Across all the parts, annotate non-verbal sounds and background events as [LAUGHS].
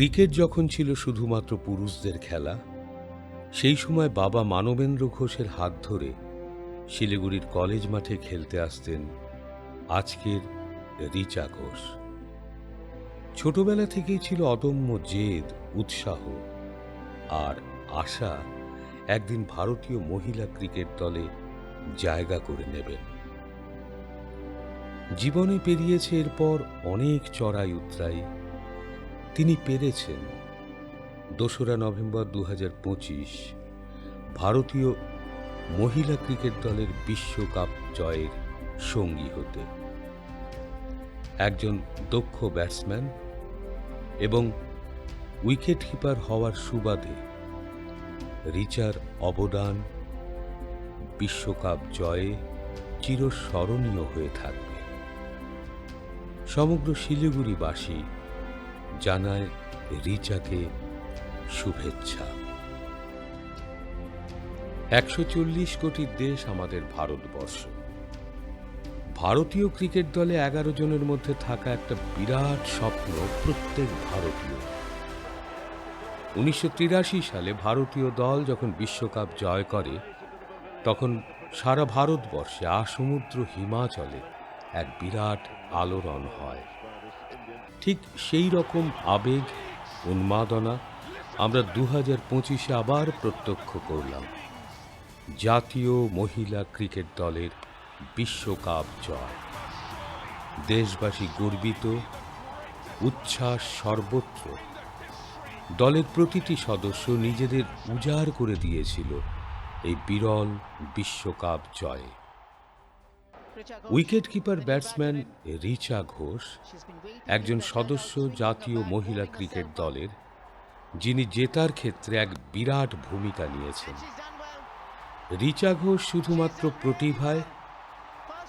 Cricket যখন ছিল শুধুমাত্র পুরুষদের খেলা, সেই সময় বাবা মানবেন্দ্র ঘোষের হাত ধরে শিলিগুড়ির কলেজ মাঠে খেলতে আসতেন আজকের রিচা ঘোষ। ছোটবেলা থেকেই ছিল অদম্য জেদ, উৎসাহ আর আশা একদিন ভারতীয় মহিলা ক্রিকেট দলে জায়গা করে নেবেন। জীবনে পেরিয়েছে এরপর অনেক চড়াই উতরাই তিনি পেরেছেন। দোসরা নভেম্বর দু ভারতীয় মহিলা ক্রিকেট দলের বিশ্বকাপ জয়ের সঙ্গী হতে। একজন দক্ষ ব্যাটসম্যান এবং উইকেট কিপার হওয়ার সুবাদে রিচার অবদান বিশ্বকাপ জয়ে চিরস্মরণীয় হয়ে থাকবে। সমগ্র শিলিগুড়িবাসী জানায় রিচাকে শুভেচ্ছা। একশো চল্লিশ কোটির দেশ আমাদের ভারতবর্ষ। ভারতীয় ক্রিকেট দলে এগারো জনের মধ্যে থাকা একটা বিরাট স্বপ্ন প্রত্যেক ভারতীয়। উনিশশো তিরাশি সালে ভারতীয় দল যখন বিশ্বকাপ জয় করে, তখন সারা ভারতবর্ষে আসমুদ্র হিমাচলে এক বিরাট আলোড়ন হয়। ঠিক সেই রকম আবেগ, উন্মাদনা আমরা দু হাজার পঁচিশে আবার প্রত্যক্ষ করলাম। জাতীয় মহিলা ক্রিকেট দলের বিশ্বকাপ জয়। দেশবাসী গর্বিত, উচ্ছ্বাস সর্বত্র। দলের প্রতিটি সদস্য নিজেদের উজাড় করে দিয়েছিল এই বিরল বিশ্বকাপ জয়ে। Wicket keeper batsman Richa Ghosh একজন সদস্য জাতীয় মহিলা ক্রিকেট দলের, যিনি জেতার ক্ষেত্রে এক বিরাট ভূমিকা নিয়েছেন। রিচা ঘোষ শুধুমাত্র প্রতিভায়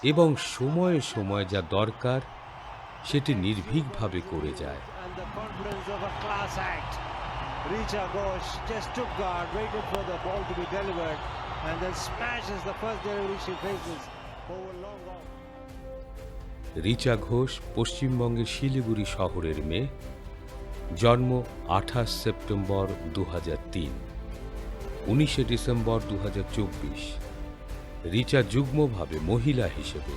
এবং সময়ে সময়ে যা দরকার, সেটি নির্ভীকভাবে করে যায়। রিচা ঘোষ পশ্চিমবঙ্গের শিলিগুড়ি শহরের মেয়ে, জন্ম আঠাশ সেপ্টেম্বর দু হাজার তিন, উনিশে ডিসেম্বর দু হাজার চব্বিশ। রিচা যুগ্মভাবে মহিলা হিসেবে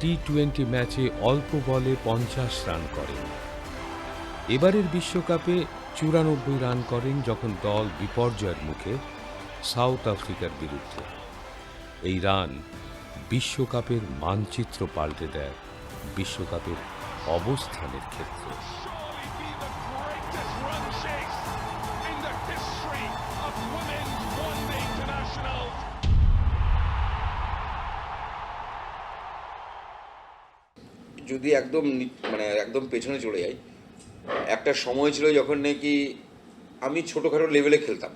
টি টোয়েন্টি ম্যাচে অল্প বলে পঞ্চাশ রান করেন। এবারের বিশ্বকাপে চুরানব্বই রান করেন যখন দল বিপর্যয়ের মুখে সাউথ আফ্রিকার বিরুদ্ধে। এই রান বিশ্বকাপের মানচিত্র পাল্টে দেয় বিশ্বকাপের অবস্থানের ক্ষেত্রে. যদি একদম মানে একদম পেছনে চলে যাই, একটা সময় ছিল যখন নাকি আমি ছোটোখাটো লেভেলে খেলতাম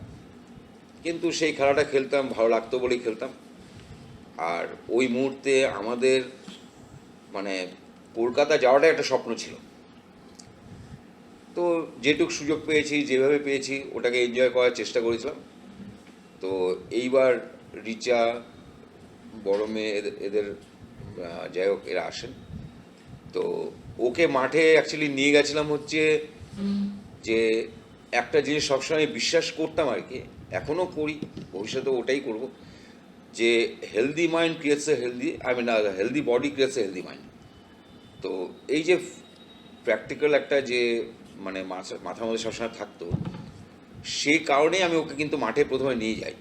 কিন্তু সেই খেলাটা খেলতাম, ভালো লাগতো বলেই খেলতাম আর ওই মুহূর্তে আমাদের মানে কলকাতা যাওয়াটা একটা স্বপ্ন ছিল। তো যেটুক সুযোগ পেয়েছি, যেভাবে পেয়েছি, ওটাকে এনজয় করার চেষ্টা করেছিলাম। তো এইবার রিচা, বড় মেয়ে এদের- যাই হোক, এরা আসেন। তো ওকে মাঠে অ্যাকচুয়ালি নিয়ে গেছিলাম হচ্ছে যে একটা জিনিস সবসময় বিশ্বাস করতাম আর কি এখনও করি ভবিষ্যতে ওটাই করব। যে healthy mind creates a healthy I mean healthy body creates a healthy mind তো এই যে প্র্যাকটিক্যাল একটা যে মানে মাথা- মাথার মধ্যে সবসময় থাকতো সেই কারণেই আমি ওকে কিন্তু মাঠে প্রথমে নিয়ে যাই।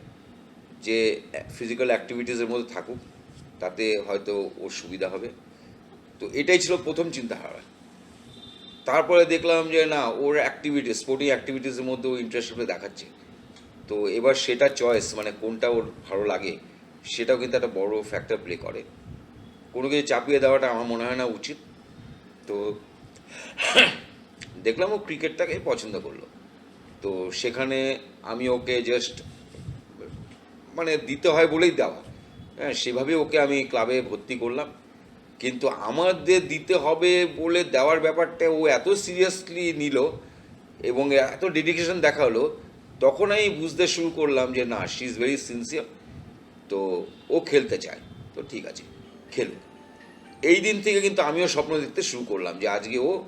যে ফিজিক্যাল অ্যাক্টিভিটিসের মধ্যে থাকুক, তাতে হয়তো ওর সুবিধা হবে। তো এটাই ছিল প্রথম চিন্তাধারা। তারপরে দেখলাম যে, না, ওর অ্যাক্টিভিটিস স্পোর্টিং অ্যাক্টিভিটিসের মধ্যে ও ইন্টারেস্ট দেখাচ্ছে। তো এবার সেটা চয়েস মানে কোনটা ওর ভালো লাগে সেটাও কিন্তু একটা বড় ফ্যাক্টর প্লে করে। কোনো কিছু চাপিয়ে দেওয়াটা আমার মনে হয় না উচিত। তো [COUGHS] দেখলাম ও ক্রিকেটটাকে পছন্দ করল। তো সেখানে আমি ওকে জাস্ট মানে দিতে হয় বলেই দেওয়া। হ্যাঁ সেভাবে ওকে আমি ক্লাবে ভর্তি করলাম। কিন্তু আমাদের দিতে হবে বলে দেওয়ার ব্যাপারটা ও এত সিরিয়াসলি নিল এবং এত ডেডিকেশন দেখাল, তখন আমি বুঝতে শুরু করলাম যে না শি ইজ ভেরি সিনসিয়ার তো ও খেলতে চায়। তো ঠিক আছে, খেলুক। এই দিন থেকে কিন্তু আমিও স্বপ্ন দেখতে শুরু করলাম যে আজকে ও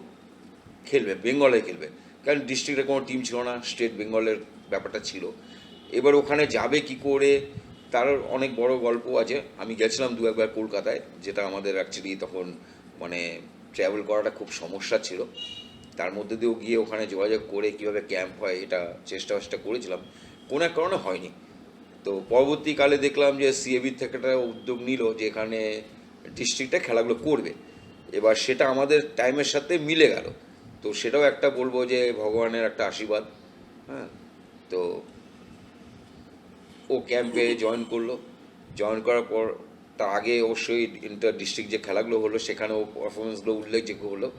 খেলবে, বেঙ্গলে খেলবে। কারণ ডিস্ট্রিক্টের কোনো টিম ছিল না স্টেট বেঙ্গলের ব্যাপারটা ছিল। এবার ওখানে যাবে কি করে, তার অনেক বড় গল্প আছে। আমি গেছিলাম দু একবার কলকাতায়, যেটা আমাদের অ্যাকচুয়ালি তখন মানে ট্র্যাভেল করাটা খুব সমস্যা ছিল। তার মধ্যে দিয়েও গিয়ে ওখানে যোগাযোগ করে কীভাবে ক্যাম্প হয়, এটা চেষ্টা চেষ্টা করেছিলাম। কোনো এক কারণে হয়নি। তো পরবর্তীকালে দেখলাম যে সিএবি থেকে একটা উদ্যোগ নিল যে এখানে ডিস্ট্রিক্টে খেলাগুলো করবে। এবার সেটা আমাদের টাইমের সাথে মিলে গেল। তো সেটাও একটা বলব যে ভগবানের একটা আশীর্বাদ হ্যাঁ? তো ও ক্যাম্পে জয়েন করল। জয়েন করার পর তার আগে অবশ্যই ইন্টার ডিস্ট্রিক্ট যে খেলাগুলো হলো সেখানে ও পারফরমেন্সগুলো উল্লেখযোগ্য হলো।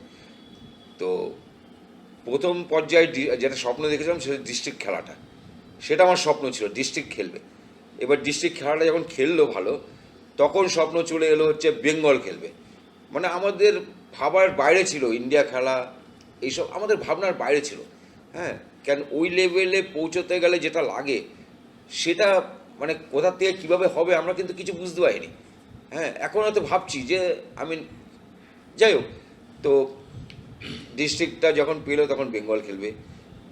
তো প্রথম পর্যায়ে যেটা স্বপ্ন দেখেছিলাম সেটা ডিস্ট্রিক্ট খেলাটা। সেটা আমার স্বপ্ন ছিল ডিস্ট্রিক্ট খেলবে। এবার ডিস্ট্রিক্ট খেলাটা যখন খেললো ভালো, তখন স্বপ্ন চলে এলো হচ্ছে বেঙ্গল খেলবে। মানে আমাদের ভাবার বাইরে ছিল ইন্ডিয়া খেলা, এইসব আমাদের ভাবনার বাইরে ছিল। হ্যাঁ কেন ওই লেভেলে পৌঁছতে গেলে যেটা লাগে, সেটা মানে কোথা থেকে কীভাবে হবে আমরা কিন্তু কিছু বুঝতে পারিনি। হ্যাঁ এখন হয়তো ভাবছি যে আমি যাই হোক, তো ডিস্ট্রিক্টটা যখন পেল তখন বেঙ্গল খেলবে।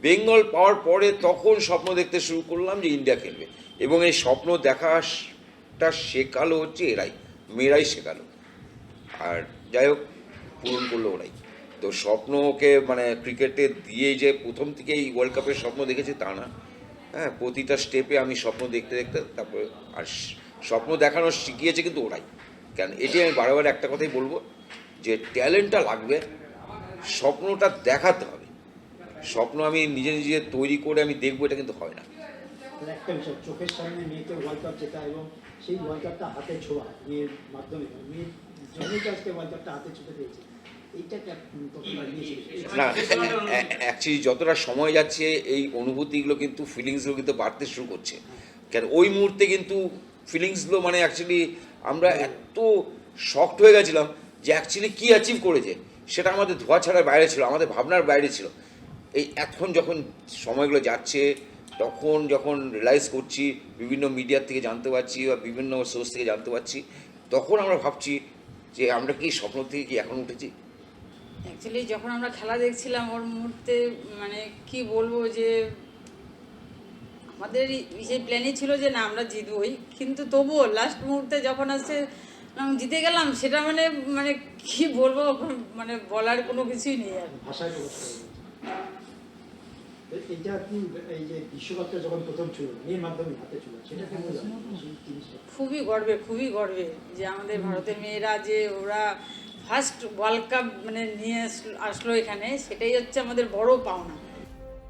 বেঙ্গল পাওয়ার পরে তখন স্বপ্ন দেখতে শুরু করলাম যে ইন্ডিয়া খেলবে। এবং এই স্বপ্ন দেখাটা শেখালো হচ্ছে এরাই, মেয়েরাই শেখালো। আর যাই হোক, পূরণ করল ওরাই। তো স্বপ্নকে মানে ক্রিকেটে দিয়ে যে প্রথম থেকে এই ওয়ার্ল্ড কাপের স্বপ্ন দেখেছি তা না। হ্যাঁ প্রতিটা স্টেপে আমি স্বপ্ন দেখতে দেখতে তারপরে আর স্বপ্ন দেখানো শিখিয়েছে কিন্তু ওরাই। কেন? এটি আমি বারবার একটা কথাই বলব যে ট্যালেন্টটা লাগবে, স্বপ্নটা দেখাতে হবে। স্বপ্ন আমি নিজে নিজে তৈরি করে আমি দেখব এটা কিন্তু হয় না। একটা বিষয় চোখের সামনে মেয়েকে ওয়ার্ল্ড কাপ জেতা এবং সেই ওয়ার্ল্ড কাপটা হাতে ছোঁয়া মেয়ের মাধ্যমে মেয়ের জন্যই আজকে ওয়ার্ল্ড কাপটা হাতে ছুটে পেয়েছে এইটা একটা কতটা নিয়েছিল না অ্যাকচুয়ালি যতটা সময় যাচ্ছে এই অনুভূতিগুলো কিন্তু ফিলিংসগুলো কিন্তু বাড়তে শুরু করছে। কেন ওই মুহূর্তে কিন্তু ফিলিংসগুলো মানে অ্যাকচুয়ালি আমরা এত শক্ট হয়ে গেছিলাম যে অ্যাকচুয়ালি কী অ্যাচিভ করেছে সেটা আমাদের ধোয়া ছাড়ার বাইরে ছিল আমাদের ভাবনার বাইরে ছিল। এই এখন যখন সময়গুলো যাচ্ছে তখন যখন রিয়েলাইজ করছি বিভিন্ন মিডিয়ার থেকে জানতে পারছি বা বিভিন্ন সোর্স থেকে জানতে পারছি তখন আমরা ভাবছি যে আমরা কি স্বপ্ন থেকে কি এখন উঠেছি? অ্যাকচুয়ালি যখন আমরা খেলা দেখছিলাম ওর মুহূর্তে মানে কি বলব যে আমাদের যে প্ল্যানই ছিল যে না আমরা জিতবই। কিন্তু তবুও লাস্ট মুহূর্তে যখন আসছে জিতে গেলাম সেটা মানে মানে কি বলব মানে বলার কোনো কিছুই নেই আর ভাষায় প্রকাশ করে দিয়েছে। এ- এইটা এই যে বিশ্বকাপটা যখন প্রথম ছিল মেয়ের মাধ্যমে হাতে ছিল সেটা কেমন খুবই গর্বে খুবই গর্বে যে আমাদের ভারতের মেয়েরা যে ওরা ফার্স্ট ওয়ার্ল্ড কাপ মানে নিয়ে আসলো- আসলো এখানে সেটাই হচ্ছে আমাদের বড় পাওনা।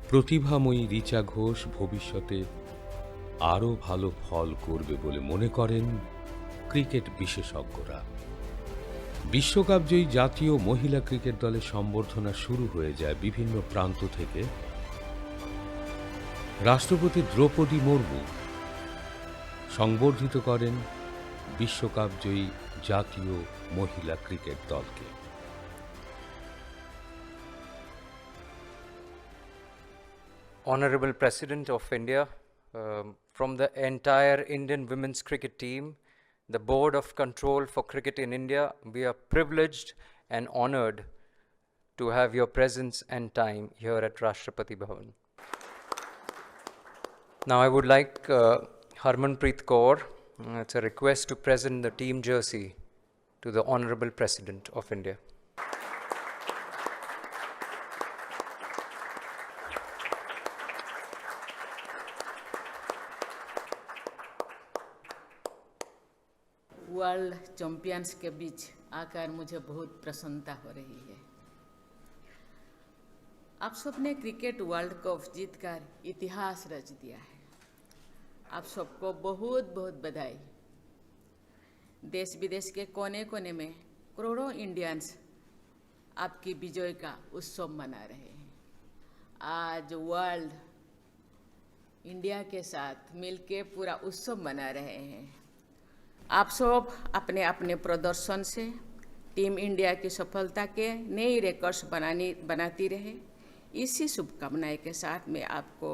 প্রতিভাময়ী রিচা ঘোষ ভবিষ্যতে আরও ভালো ফল করবে বলে মনে করেন ক্রিকেট বিশেষজ্ঞরা। বিশ্বকাপ জয়ী জাতীয় মহিলা ক্রিকেট দলের সম্বর্ধনা শুরু হয়ে যায় বিভিন্ন প্রান্ত থেকে। রাষ্ট্রপতি দ্রৌপদী মুর্মু সংবর্ধিত করেন বিশ্বকাপ জয়ী জাতীয় মহিলা ক্রিকেট দলকে। Honourable president of India from the entire Indian women's cricket team the board of control for cricket in India we are privileged and honoured to have your presence and time here at Rashtrapati Bhavan Now, I would like uh, Harmanpreet Kaur, uh, it's a request to present the team jersey to the Honorable President of India. World champions के बीच आकर मुझे बहुत प्रसन्नता हो रही है आप सबने क्रिकेट वर्ल्ड कप जीतकर इतिहास रच दिया है। आप सबको बहुत बहुत बधाई। देश विदेश के कोने कोने में करोड़ों इंडियंस आपकी विजय का उत्सव मना रहे हैं। आज वर्ल्ड इंडिया के साथ मिलके पूरा उत्सव मना रहे हैं। आप सब अपने अपने प्रदर्शन से टीम इंडिया की सफलता के नए रिकॉर्ड्स बनानी, बनाती रहे। इसी शुभकामनाएँ के साथ मैं आपको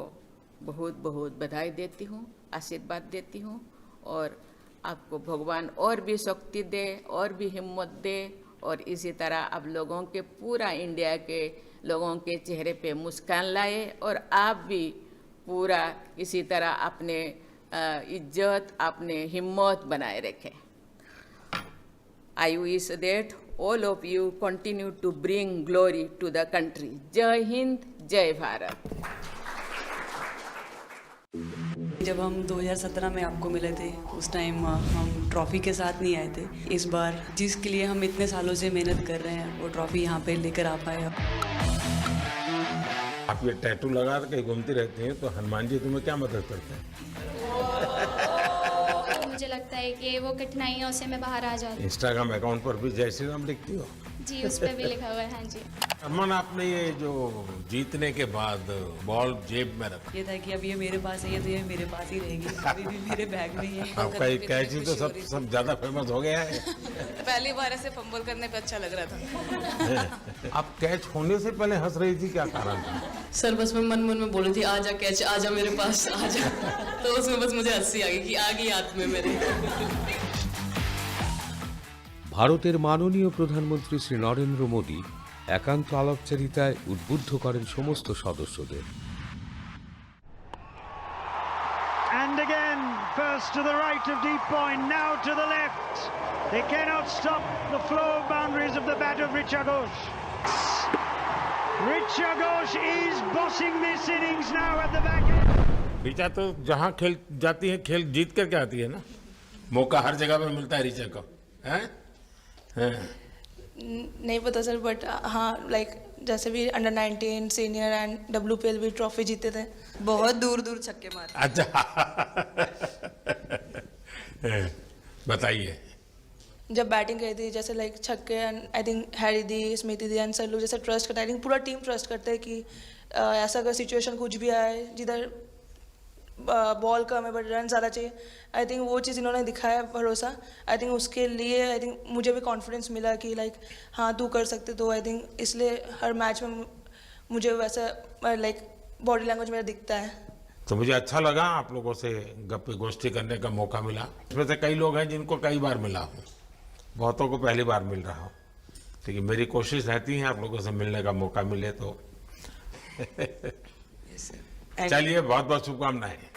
बहुत बहुत बधाई देती हूँ, आशीर्वाद देती हूँ और आपको भगवान और भी शक्ति दे, और भी हिम्मत दे और इसी तरह आप लोगों के पूरा इंडिया के लोगों के चेहरे पे मुस्कान लाए और आप भी पूरा इसी तरह अपने इज़्ज़त, अपने हिम्मत बनाए रखें। I wish that all of you continue to bring glory to the country. Jai Hind, Jai Bharat. जब हम 2017 में आपको मिले थे उस टाइम हम ट्रॉफी के साथ नहीं आए थे इस बार जिसके लिए हम इतने सालों से मेहनत कर रहे हैं वो ट्रॉफी यहाँ पे लेकर आ पाए आप ये टैटू लगा के घूमती रहती हैं तो हनुमान जी तुम्हें क्या मदद करते हैं मुझे लगता है कि वो कठिनाइयों से मैं बाहर आ जाती इंस्टाग्राम अकाउंट पर भी श्री राम लिखती हूँ। जी उस पर भी लिखा हुआ है हाँ जी। अमन आपने ये जो जीतने के बाद बॉल जेब में रखा। ये था कि अब ये मेरे पास है ये तो ये मेरे पास ही रहेगी। अभी भी मेरे बैग में ही है। आपका ये कैची तो सब सब ज़्यादा फ़ेमस हो गया है। पहली बार ऐसे फंबल करने पे अच्छा लग रहा था। [LAUGHS] आप कैच होने से पहले हंस रही थी क्या कारण था? सर बस मैं मन मन में बोल रही थी आ जा कैच आ जा मेरे पास आ जा तो उसमें बस मुझे हँसी आ गई कि आ गई हाथ में मेरे। ভারতের মাননীয় প্রধানমন্ত্রী শ্রী নরেন্দ্র মোদী একান্ত আলাপচারিতায় উদ্বুদ্ধ করেন সমস্ত সদস্যদের And again, first to the right of deep point, now to the left. They cannot stop the flow of boundaries of the bat of Richa Ghosh. Richa Ghosh is bossing this innings now at the back end. Richa तो जहाँ खेल जाती है खेल जीत करके आती है ना मौका हर जगह पे मिलता है ऋचा को हैं हैं नहीं पता सर बट हाँ लाइक जैसे भी अंडर 19 सीनियर एंड डब्ल्यू भी ट्रॉफी जीते थे। बहुत दूर दूर छक्के मारे। अच्छा। बताइए। जब बैटिंग करी थी जैसे लाइक छक्के एंड आई थिंक हैरी दी स्मृति दी एंड सर लोग जैसे ट्रस्ट करते हैं आई थिंक पूरा टीम ट्रस्ट करते हैं कि ऐसा अगर सिचुएशन कुछ भी आए जिधर बॉल कम है बट रन ज़्यादा चाहिए। आई थिंक वो चीज़ इन्होंने दिखाया भरोसा। आई थिंक उसके लिए आई थिंक मुझे भी कॉन्फिडेंस मिला कि लाइक हाँ तू कर सकते तो आई थिंक इसलिए हर मैच में मुझे वैसा लाइक बॉडी लैंग्वेज मेरा दिखता है। तो मुझे अच्छा लगा आप लोगों से गप्पे गोष्ठी करने का मौका मिला। इसमें से कई लोग हैं जिनको कई बार मिला हूँ। बहुतों को पहली बार मिल रहा हूँ। लेकिन मेरी कोशिश रहती है आप लोगों से मिलने का मौका मिले तो। [LAUGHS] चलिए बहुत बहुत शुभकामनाएं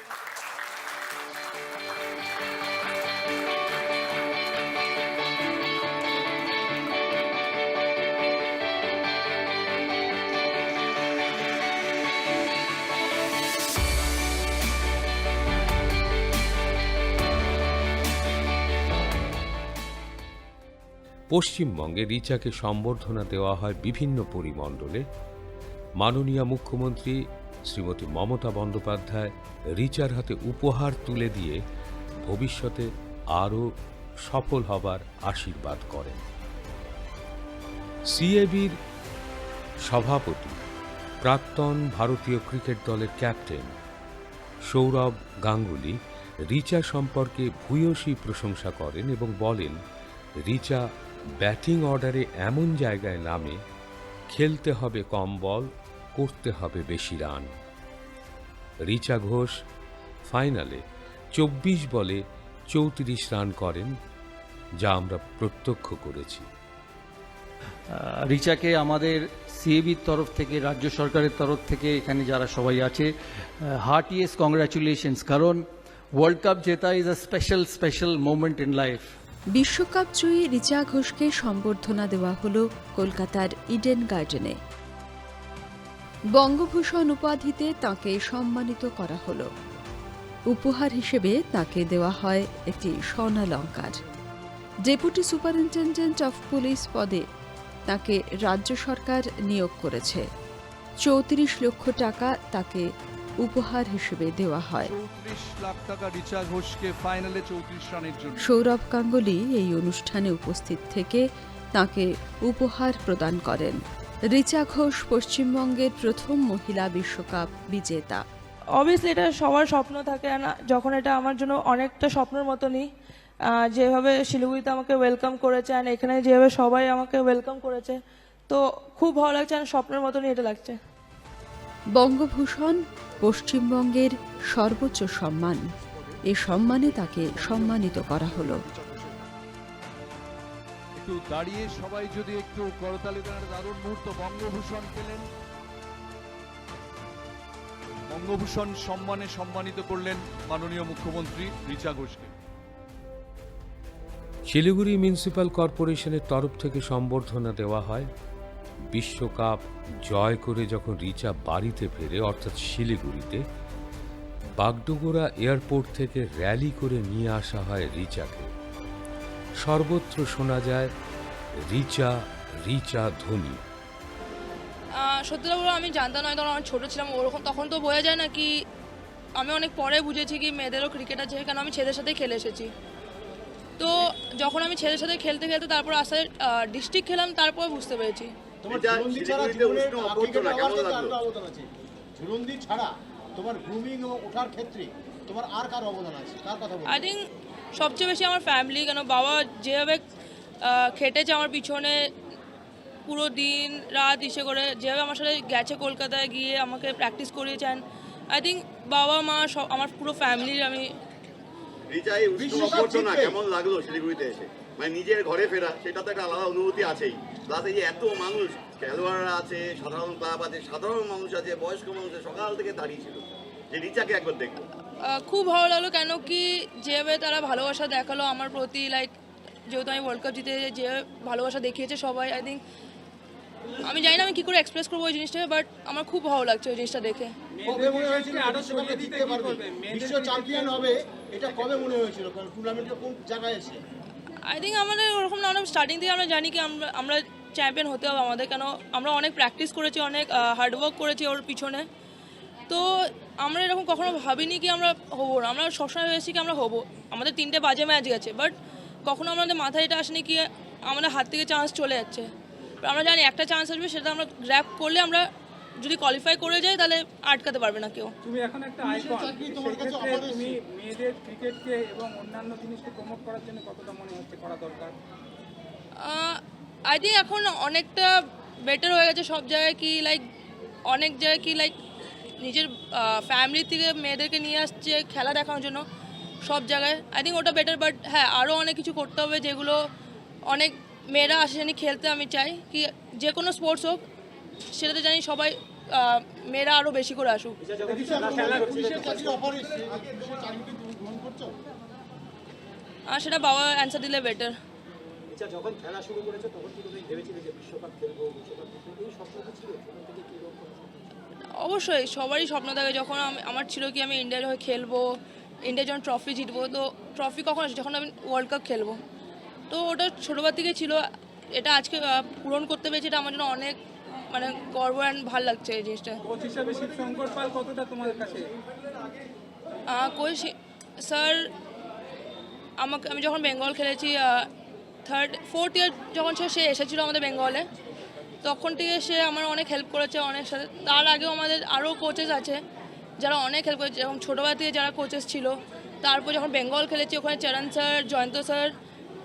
পশ্চিমবঙ্গে রিচাকে সম্বর্ধনা দেওয়া হয় বিভিন্ন পরিমণ্ডলে মাননীয় মুখ্যমন্ত্রী শ্রীমতী মমতা বন্দ্যোপাধ্যায় রিচার হাতে উপহার তুলে দিয়ে ভবিষ্যতে আরও সফল হবার আশীর্বাদ করেন। সিএবির সভাপতি, প্রাক্তন ভারতীয় ক্রিকেট দলের ক্যাপ্টেন সৌরভ গাঙ্গুলি রিচা সম্পর্কে ভূয়সী প্রশংসা করেন এবং বলেন, রিচা ব্যাটিং অর্ডারে এমন জায়গায় নামে, খেলতে হবে কম বল করতে হবে বেশি রান। রিচা ঘোষ ফাইনালে চব্বিশ বলে চৌত্রিশ রান করেন যা আমরা প্রত্যক্ষ করেছি। রিচাকে আমাদের সিএবির তরফ থেকে রাজ্য সরকারের তরফ থেকে এখানে যারা সবাই আছে হার্টিয়েস্ট কংগ্রাচুলেশনস কারণ ওয়ার্ল্ড কাপ জেতা is a special special moment in life বিশ্বকাপ জয়ী রিচা ঘোষকে সম্বর্ধনা দেওয়া হলো কলকাতার ইডেন গার্ডেনে বঙ্গভূষণ উপাধিতে তাকে সম্মানিত করা হল। উপহার হিসেবে তাকে দেওয়া হয় একটি স্বর্ণালঙ্কার। ডেপুটি সুপারিনটেন্ডেন্ট অফ পুলিশ পদে তাকে রাজ্য সরকার নিয়োগ করেছে। চৌত্রিশ লক্ষ টাকা তাকে উপহার হিসেবে দেওয়া হয়। সৌরভ গাঙ্গুলি এই অনুষ্ঠানে উপস্থিত থেকে তাকে উপহার প্রদান করেন। রিচা ঘোষ পশ্চিমবঙ্গের প্রথম মহিলা বিশ্বকাপ বিজেতা। অবভিয়াসলি এটা সবার স্বপ্ন থাকে না- যখন এটা আমার জন্য অনেকটা স্বপ্নের মতনই যেভাবে শিলিগুড়িতে আমাকে ওয়েলকাম করেছে আর এখানে যেভাবে সবাই আমাকে ওয়েলকাম করেছে তো খুব ভালো লাগছে আর স্বপ্নের মতনই এটা লাগছে। বঙ্গভূষণ পশ্চিমবঙ্গের সর্বোচ্চ সম্মান। এ সম্মানে তাকে সম্মানিত করা হলো। একটু দাঁড়িয়ে সবাই যদি একটু করতালি দেন দারুণ মুহূর্ত বঙ্গভূষণ পেলেন। বঙ্গভূষণ সম্মানে সম্মানিত করলেন মাননীয় মুখ্যমন্ত্রী রিচা ঘোষকে। শিলিগুড়ি মিউনিসিপ্যাল কর্পোরেশনের তরফ থেকে সম্বর্ধনা দেওয়া হয়, বিশ্বকাপ জয় করে যখন রিচা বাড়িতে ফেরে, অর্থাৎ শিলিগুড়িতে, বাগডোগরা এয়ারপোর্ট থেকে র্যালি করে নিয়ে আসা হয় রিচাকে সর্বত্র শোনা যায় রিচা রিচা ধ্বনি সত্যি বলো আমি জানতাম না তখন আমি ছোটো ছিলাম ওরকম তখন তো বোঝা যায় না কি আমি অনেক পরে বুঝেছি কি মেয়েদেরও ক্রিকেট আছে কেন আমি ছেলের সাথেই খেলে এসেছি। তো যখন আমি ছেলের সাথে খেলতে খেলতে তারপর আস্তে ডিস্ট্রিক্ট খেলাম তারপর বুঝতে পেরেছি। তোমার ঝুলন্দি ছাড়া জীবনের ক্রিকেটে আওয়াজ থেকে আরও অবদান আছে। ঝুলন্দি ছাড়া তোমার গ্রুমিং এবং ওঠার ক্ষেত্রে তোমার আর কার অবদান আছে? কার কথা আই থিঙ্ক সবচেয়ে বেশি আমার ফ্যামিলি কেন বাবা যেভাবে খেটেছে আমার পিছনে পুরো দিন রাত ইসে করে যেভাবে আমার সাথে গেছে কলকাতায় গিয়ে আমাকে প্র্যাকটিস করিয়েছেন আই থিঙ্ক বাবা মা সব আমার পুরো ফ্যামিলির আমি কেমন লাগল শিলিগুড়িতে এসে? মানে নিজের ঘরে ফেরা সেটা তো একটা আলাদা অনুভূতি আছেই। প্লাস এই যে এত মানুষ খেলোয়াড়রা আছে সাধারণ ক্লাব আছে সাধারণ মানুষ আছে বয়স্ক মানুষ সকাল থেকে দাঁড়িয়ে ছিল। যে রিচাকে একবার দেখব। খুব ভালো লাগল কেন কি যেভাবে তারা ভালোবাসা দেখাল আমার প্রতি লাইক যেহেতু আমি ওয়ার্ল্ড কাপ জিতে যে ভালোবাসা দেখিয়েছে সবাই আই থিঙ্ক আমি জানি না আমি কী করে এক্সপ্রেস করব ওই জিনিসটা বাট আমার খুব ভালো লাগছে ওই জিনিসটা দেখে। কবে মনে হয়েছিল বিশ্বকাপে জিততে পারবে? বিশ্ব চ্যাম্পিয়ন হবে এটা কবে মনে হয়েছিল? কারণ টুর্নামেন্টের কোন জায়গায় এসে আই থিঙ্ক আমাদের ওরকম না স্টার্টিং থেকে আমরা জানি কি আমরা আমরা চ্যাম্পিয়ন হতে হবে আমাদের কেন আমরা অনেক প্র্যাকটিস করেছি অনেক হার্ডওয়ার্ক করেছি ওর পিছনে। তো আমরা এরকম কখনো ভাবিনি কি আমরা হব না। আমরা সবসময় ভেবেছি কি আমরা হব। আমাদের তিনটে বাজে ম্যাচ গেছে বাট কখনো আমাদের মাথায় এটা আসেনি কি আমাদের হাত থেকে চান্স চলে যাচ্ছে। But আমরা জানি একটা চান্স আসবে সেটা আমরা গ্র্যাপ করলে আমরা যদি কোয়ালিফাই করে যাই তাহলে আটকাতে পারবে না কেউ। তুমি এখন একটা আইকন তোমার কাছে তুমি মেয়েদের ক্রিকেটকে এবং অন্যান্য জিনিসকে প্রমোট করার জন্য কতটা মনে হচ্ছে করা দরকার? আই থিঙ্ক এখন অনেকটা বেটার হয়ে গেছে সব জায়গায় কি লাইক অনেক জায়গায় কি লাইক নিজের ফ্যামিলি থেকে মেয়েদেরকে নিয়ে আসছে, খেলা দেখানোর জন্য সব জায়গায়। আই থিঙ্ক ওটা বেটার বাট হ্যাঁ আরও অনেক কিছু করতে হবে যেগুলো অনেক মেয়েরা আসে জানি খেলতে আমি চাই। কি, যে কোনো স্পোর্টস হোক সেটাতে জানি সবাই মেয়েরা আরও বেশি করে আসুক। আর সেটা বাবা অ্যান্সার দিলে বেটার যখন খেলা শুরু করেছে, তখন কি ভেবেছিলে যে বিশ্বকাপ খেলব, বিশ্বকাপ এই স্বপ্ন কি ছিল ছোট থেকে কি এরকম অবশ্যই সবারই স্বপ্ন থাকে যখন আমার ছিল কি আমি ইন্ডিয়ার হয়ে খেলব ইন্ডিয়া যখন ট্রফি জিতবো তো ট্রফি কখন আসে? যখন আমি ওয়ার্ল্ড কাপ খেলব। তো ওটা ছোটোবার থেকে ছিল এটা আজকে পূরণ করতে পেরেছি এটা আমার জন্য অনেক মানে গর্ব অ্যান্ড ভালো লাগছে এই জিনিসটা। কোচ কোচ স্যার আমাকে আমি যখন বেঙ্গল খেলেছি থার্ড ফোর্থ ইয়ার যখন সে এসেছিল আমাদের বেঙ্গলে তখন থেকে সে আমার অনেক হেল্প করেছে অনেক সাথে। তার আগেও আমাদের আরও কোচেস আছে যারা অনেক হেল্প করেছে। যেরকম ছোটোবেলা থেকে যারা কোচেস ছিল তারপর যখন বেঙ্গল খেলেছি ওখানে চরণ স্যার জয়ন্ত স্যার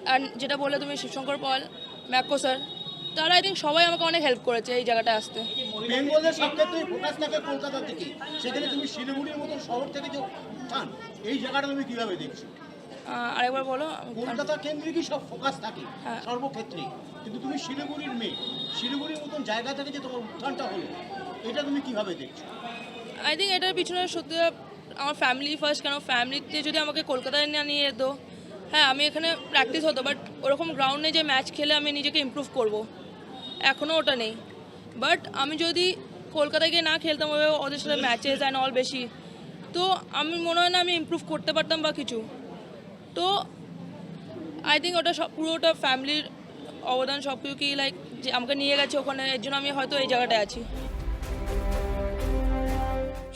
অ্যান্ড যেটা বললে তুমি শিবশঙ্কর পাল ম্যাকো স্যার তারা আই থিঙ্ক সবাই আমাকে অনেক হেল্প করেছে এই জায়গাটায় আসতে। বেঙ্গলের সব ক্ষেত্রে ফোকাস থাকে কলকাতা থেকে সেখানে তুমি শিলিগুড়ির মতো শহর থেকে যে উত্থান এই জায়গাটা তুমি কীভাবে দেখছ? আরেকবার বলো কলকাতা কেন্দ্রিকই সব ফোকাস থাকে? হ্যাঁ। সর্বক্ষেত্রে কিন্তু তুমি শিলিগুড়ির মেয়ে। শিলিগুড়ির মতন জায়গা থেকে যে তোমার উত্থানটা হলো, এটা তুমি কীভাবে দেখছ? আই থিঙ্ক এটার পিছনে সত্যি আমার ফ্যামিলি ফার্স্ট কেন ফ্যামিলিতে যদি আমাকে কলকাতায় না নিয়ে যেত হ্যাঁ আমি এখানে প্র্যাকটিস হতো বাট ওরকম গ্রাউন্ডে যে ম্যাচ খেলে আমি নিজেকে ইম্প্রুভ করব এখনও ওটা নেই। বাট আমি যদি কলকাতায় গিয়ে না খেলতাম, ওভাবে ওদের সাথে ম্যাচেস অ্যান্ড অল বেশি, তো আমি মনে হয় না আমি ইমপ্রুভ করতে পারতাম বা কিছু। তো আই থিঙ্ক ওটা সব পুরোটা ফ্যামিলির অবদান সব কিছু কি লাইক যে আমাকে নিয়ে গেছে ওখানে, এর জন্য আমি হয়তো এই জায়গাটায় আছি।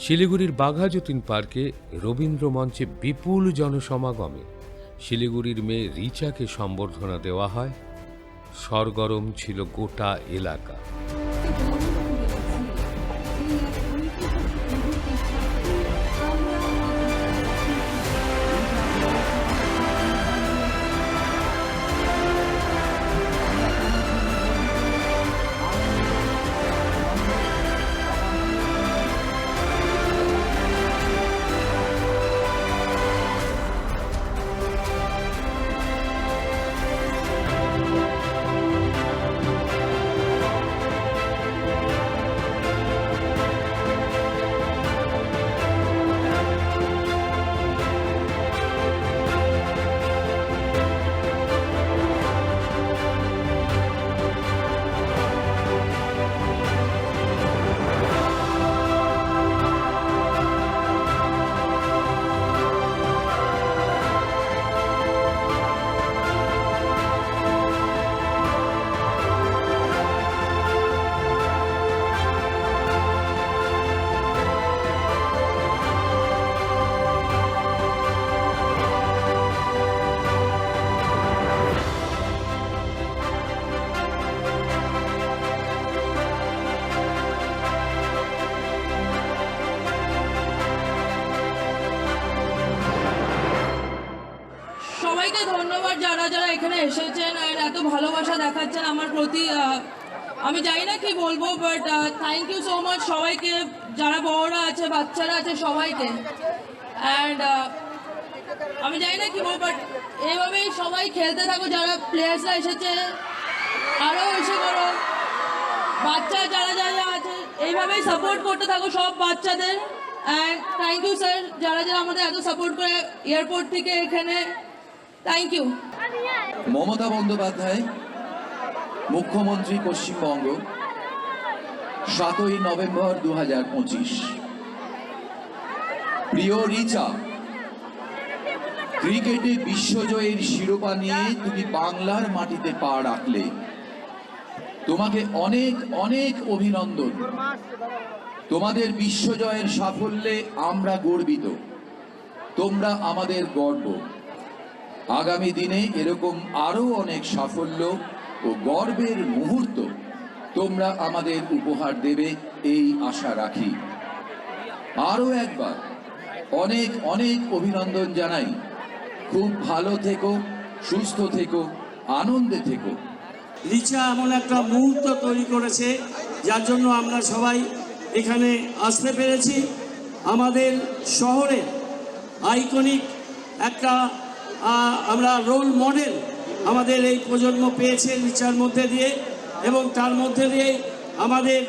শিলিগুড়ির বাঘা যতীন পার্কে রবীন্দ্র মঞ্চে বিপুল জনসমাগমে শিলিগুড়ির মেয়ে রিচাকে সম্বর্ধনা দেওয়া হয়। সরগরম ছিল গোটা এলাকা। ভালোবাসা দেখাচ্ছেন আমার প্রতি আমি জানি না কি বলব but thank you so much সবাইকে, যারা বড়রা আছে, বাচ্চারা আছে, সবাইকে। অ্যান্ড আমি জানি না কি বলব বাট এইভাবেই সবাই খেলতে থাকো, যারা প্লেয়ার্সরা এসেছে আরও এসে করো। বাচ্চা যারা যারা আছে, এইভাবেই সাপোর্ট করতে থাকো সব বাচ্চাদের। অ্যান্ড থ্যাংক ইউ স্যার যারা যারা আমাদের এত সাপোর্ট করে এয়ারপোর্ট থেকে এখানে থ্যাংক ইউ মমতা বন্দ্যোপাধ্যায়, মুখ্যমন্ত্রী পশ্চিমবঙ্গ, সাতই নভেম্বর দু হাজার পঁচিশ। প্রিয় রিচা, ক্রিকেটে বিশ্বজয়ের শিরোপা নিয়ে তুমি বাংলার মাটিতে পা রাখলে। তোমাকে অনেক অনেক অভিনন্দন। তোমাদের বিশ্বজয়ের সাফল্যে আমরা গর্বিত। তোমরা আমাদের গর্ব। আগামী দিনে এরকম আরও অনেক সাফল্য ও গর্বের মুহূর্ত তোমরা আমাদের উপহার দেবে, এই আশা রাখি। আরও একবার অনেক অনেক অভিনন্দন জানাই। খুব ভালো থেকো, সুস্থ থেকো, আনন্দে থেকো। রিচা এমন একটা মুহূর্ত তৈরি করেছে, যার জন্য আমরা সবাই এখানে আসতে পেরেছি। আমাদের শহরে আইকনিক একটা আমরা রোল মডেল আমাদের এই প্রজন্ম পেয়েছে রিচার মধ্যে দিয়ে এবং তার মধ্যে দিয়ে আমাদের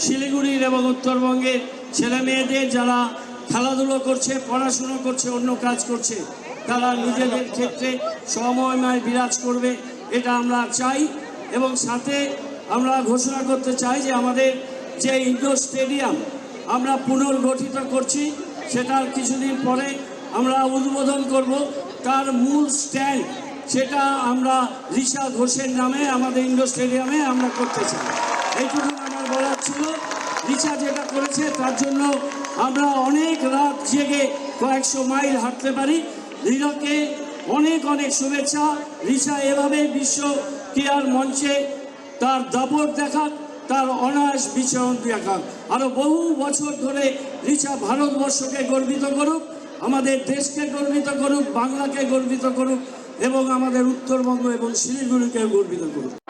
শিলিগুড়ির এবং উত্তরবঙ্গের ছেলে মেয়েদের যারা খেলাধুলো করছে, পড়াশুনো করছে, অন্য কাজ করছে, তারা নিজেদের ক্ষেত্রে সময়ময় বিরাজ করবে, এটা আমরা চাই এবং সাথে আমরা ঘোষণা করতে চাই যে আমাদের যে ইন্ডোর স্টেডিয়াম আমরা পুনর্গঠিত করছি, সেটার কিছুদিন পরে আমরা উদ্বোধন করব। তার মূল স্ট্যান্ড, সেটা আমরা ঋষা ঘোষের নামে, আমাদের ইন্ডোর স্টেডিয়ামে আমরা করতে চাই। এইটুকু আমার বলার ছিল। রিচা যেটা করেছে, তার জন্য আমরা অনেক রাত জেগে কয়েকশো মাইল হাঁটতে পারি। রিরাকে অনেক অনেক শুভেচ্ছা। রিচা এভাবে বিশ্ব ক্রীড়ার মঞ্চে তার দাপট দেখাক, তার অনায়াস বিচরণ দেখাক। আরও বহু বছর ধরে রিচা ভারতবর্ষকে গর্বিত করুক। আমাদের দেশকে গর্বিত করুক বাংলাকে গর্বিত করুক এবং আমাদের উত্তরবঙ্গ এবং শিলিগুড়িকে গর্বিত করুক।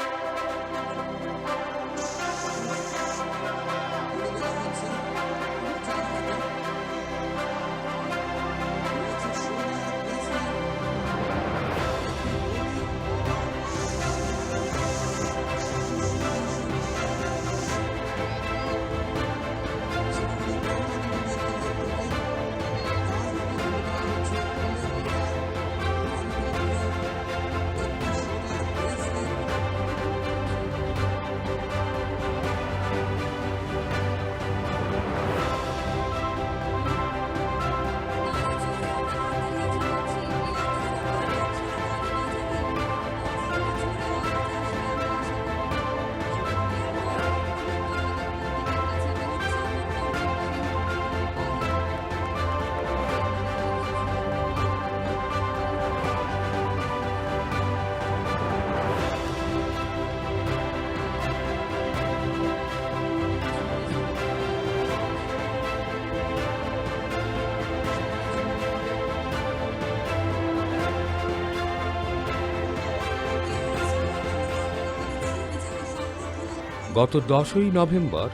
গত দশই নভেম্বর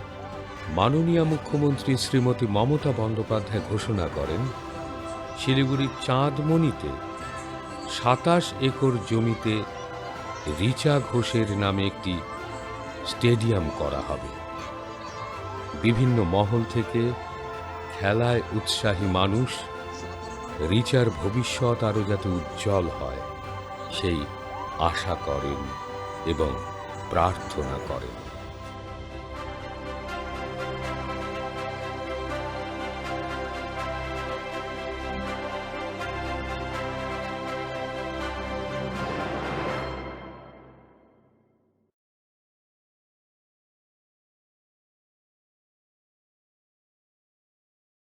মাননীয় মুখ্যমন্ত্রী শ্রীমতী মমতা বন্দ্যোপাধ্যায় ঘোষণা করেন, শিলিগুড়ির চাঁদমণিতে সাতাশ একর জমিতে রিচা ঘোষের নামে একটি স্টেডিয়াম করা হবে। বিভিন্ন মহল থেকে খেলায় উৎসাহী মানুষ রিচার ভবিষ্যৎ আরও যাতে উজ্জ্বল হয়, সেই আশা করেন এবং প্রার্থনা করেন।